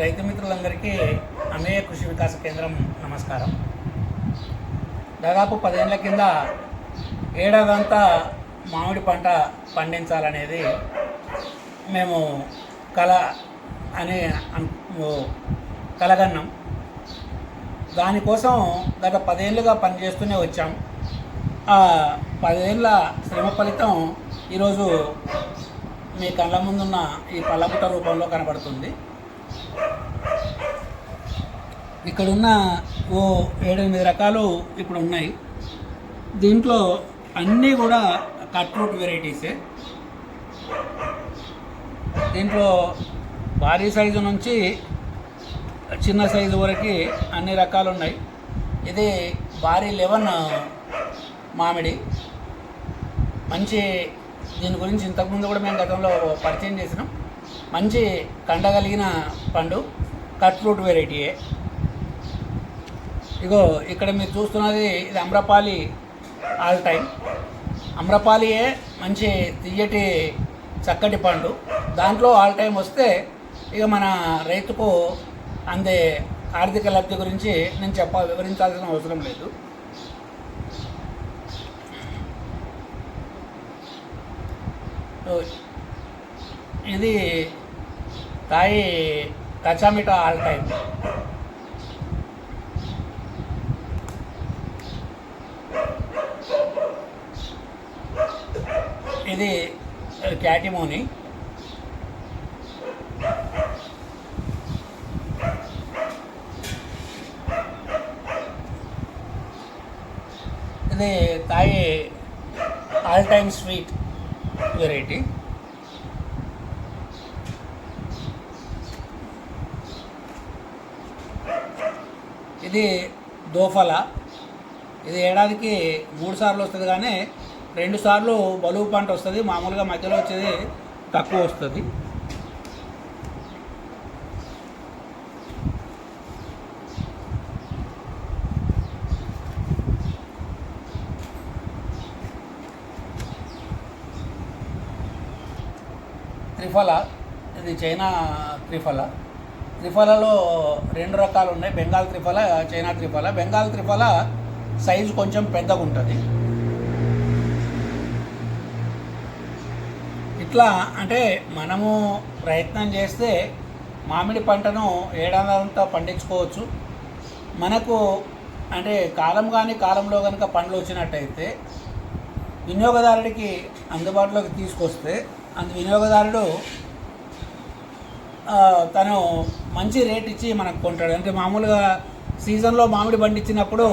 రైతు మిత్రులందరికీ అమేయ కృషి వికాస కేంద్రం నమస్కారం. దాదాపు పదేళ్ళ కింద ఏడాదంతా మామిడి పంట పండించాలనేది మేము కళ అని కలగన్నాం. దానికోసం గత పదేళ్ళుగా పనిచేస్తూనే వచ్చాం. ఆ పదేళ్ళ శ్రమ ఫలితం ఈరోజు మీ కళ్ళ ముందున్న ఈ పల్లపుట రూపంలో కనబడుతుంది. ఇక్కడున్న ఓ ఏడెనిమిది రకాలు ఇప్పుడు ఉన్నాయి దీంట్లో అన్నీ కూడా కట్ వెరైటీసే. దీంట్లో భారీ సైజు నుంచి చిన్న సైజు వరకు అన్ని రకాలు ఉన్నాయి ఇది భారీ లెవెన్ మామిడి. మంచి దీని గురించి ఇంతకుముందు కూడా మేము గతంలో పరిచయం చేసినాం. మంచి కండగలిగిన పండు కట్ ఫ్రూట్ వెరైటీయే ఇగో ఇక్కడ మీరు చూస్తున్నది ఇది అమ్రపాలి ఆల్ టైం అమ్రపాలియే మంచి తియ్యటి చక్కటి పండు. దాంట్లో ఆల్ టైం వస్తే ఇక మన రైతుకు అందే ఆర్థిక లబ్ధి గురించి నేను చెప్ప వివరించాల్సిన అవసరం లేదు. సో, ఇది తాయి కచామిటా ఆల్ టైం ఇది క్యాటిమోని. ఇది తాయి ఆల్ టైమ్ స్వీట్ వెరైటీ. ఇది దోఫల. ఇది ఏడాదికి మూడు సార్లు వస్తుంది కానీ రెండు సార్లు బలువు పంట వస్తుంది. మామూలుగా మధ్యలో వచ్చేది తక్కువ వస్తుంది. త్రిఫల. ఇది చైనా త్రిఫల. త్రిఫలలో రెండు రకాలు ఉన్నాయి. బెంగాల్ త్రిఫల చైనా త్రిఫల. బెంగాల్ త్రిఫల సైజు కొంచెం పెద్దగా ఉంటుంది. ఇట్లా అంటే మనము ప్రయత్నం చేస్తే మామిడి పంటను ఏడాదంతా పండించుకోవచ్చు. మనకు అంటే కాలం కానీ కాలంలో కనుక పండ్లు వచ్చినట్టయితే వినియోగదారుడికి అందుబాటులోకి తీసుకొస్తే అందు వినియోగదారుడు తను మంచి రేట్ ఇచ్చి మనకు కొంటాడు. అంటే మామూలుగా సీజన్లో మామిడి పండించినప్పుడు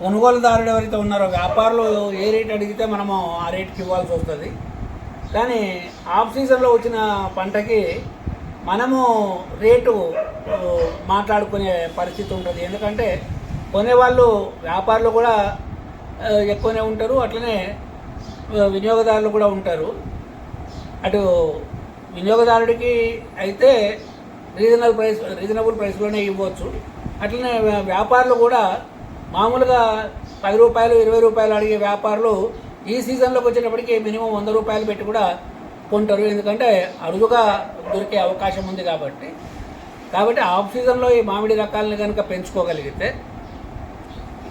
కొనుగోలుదారుడు ఎవరైతే ఉన్నారో వ్యాపారులు ఏ రేట్ అడిగితే మనము ఆ రేట్కి ఇవ్వాల్సి వస్తుంది. కానీ ఆఫ్ సీజన్లో వచ్చిన పంటకి మనము రేటు మాట్లాడుకునే పరిస్థితి ఉంటుంది. ఎందుకంటే కొనేవాళ్ళు వ్యాపారులు కూడా ఎక్కువనే ఉంటారు. అట్లనే వినియోగదారులు కూడా ఉంటారు. అటు వినియోగదారుడికి అయితే రీజనబుల్ ప్రైస్ రీజనబుల్ ప్రైస్లోనే ఇవ్వచ్చు. అట్లనే వ్యా- వ్యాపారులు కూడా మామూలుగా పది రూపాయలు ఇరవై రూపాయలు అడిగే వ్యాపారులు ఈ సీజన్లోకి వచ్చేటప్పటికి మినిమం వంద రూపాయలు పెట్టి కూడా కొంటారు. ఎందుకంటే అరుదుగా దొరికే అవకాశం ఉంది కాబట్టి. కాబట్టి ఆఫ్ సీజన్లో ఈ మామిడి రకాలను కనుక పెంచుకోగలిగితే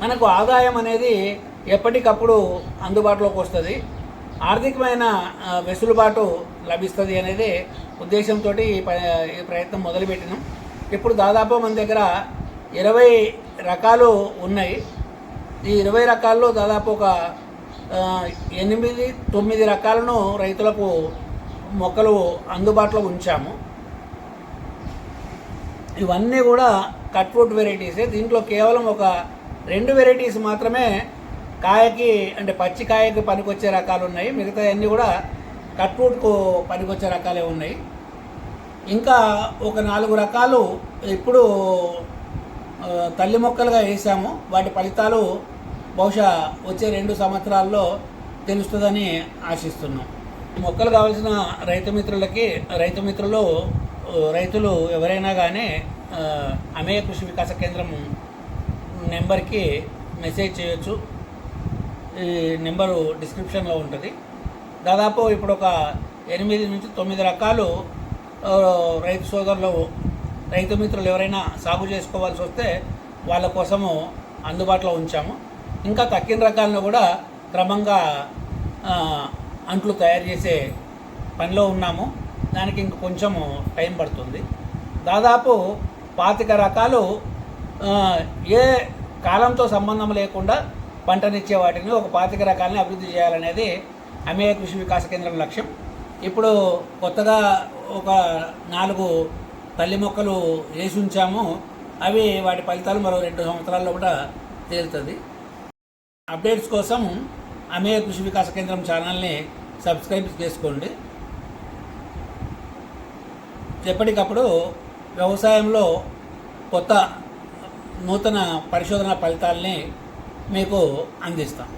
మనకు ఆదాయం అనేది ఎప్పటికప్పుడు అందుబాటులోకి వస్తుంది. ఆర్థికమైన వెసులుబాటు లభిస్తుంది అనేది ఉద్దేశంతో ఈ ప్రయత్నం మొదలుపెట్టినాం. ఇప్పుడు దాదాపు మన దగ్గర ఇరవై రకాలు ఉన్నాయి. ఈ ఇరవై రకాల్లో దాదాపు ఒక ఎనిమిది తొమ్మిది రకాలను రైతులకు మొక్కలు అందుబాటులో ఉంచాము. ఇవన్నీ కూడా కట్ వెరైటీసే. దీంట్లో కేవలం ఒక రెండు వెరైటీస్ మాత్రమే కాయకి అంటే పచ్చి కాయకి పనికొచ్చే రకాలు ఉన్నాయి మిగతా అన్నీ కూడా కట్ పనికొచ్చే రకాలే ఉన్నాయి. ఇంకా ఒక నాలుగు రకాలు ఇప్పుడు తల్లి మొక్కలుగా వేసాము. వాటి ఫలితాలు బహుశా వచ్చే రెండు సంవత్సరాల్లో తెలుస్తుందని ఆశిస్తున్నాం. మొక్కలు కావాల్సిన రైతు మిత్రులకి రైతు మిత్రులు రైతులు ఎవరైనా కానీ అమేయ కృషి వికాస కేంద్రం నెంబర్కి మెసేజ్ చేయొచ్చు. ఈ నెంబరు డిస్క్రిప్షన్లో ఉంటుంది. దాదాపు ఇప్పుడు ఒక ఎనిమిది నుంచి తొమ్మిది రకాలు రైతు సోదరులు రైతు మిత్రులు ఎవరైనా సాగు చేసుకోవాల్సి వస్తే వాళ్ళ కోసము అందుబాటులో ఉంచాము. ఇంకా తక్కిన రకాలను కూడా క్రమంగా అంట్లు తయారు చేసే పనిలో ఉన్నాము. దానికి ఇంక కొంచెము టైం పడుతుంది. దాదాపు పాతిక రకాలు ఏ కాలంతో సంబంధం లేకుండా పంటనిచ్చే వాటిని ఒక పాతిక రకాలని అభివృద్ధి చేయాలనేది అమేయ కృషి వికాస కేంద్రం లక్ష్యం. ఇప్పుడు కొత్తగా ఒక నాలుగు తల్లి మొక్కలు వేసి ఉంచాము. అవి వాటి ఫలితాలు మరో రెండు సంవత్సరాల్లో కూడా తేలుతుంది. అప్డేట్స్ కోసం అమేయ కృషి వికాస కేంద్రం ఛానల్ని సబ్స్క్రైబ్ చేసుకోండి. ఎప్పటికప్పుడు వ్యవసాయంలో కొత్త నూతన పరిశోధన ఫలితాల్ని మీకు అందిస్తాం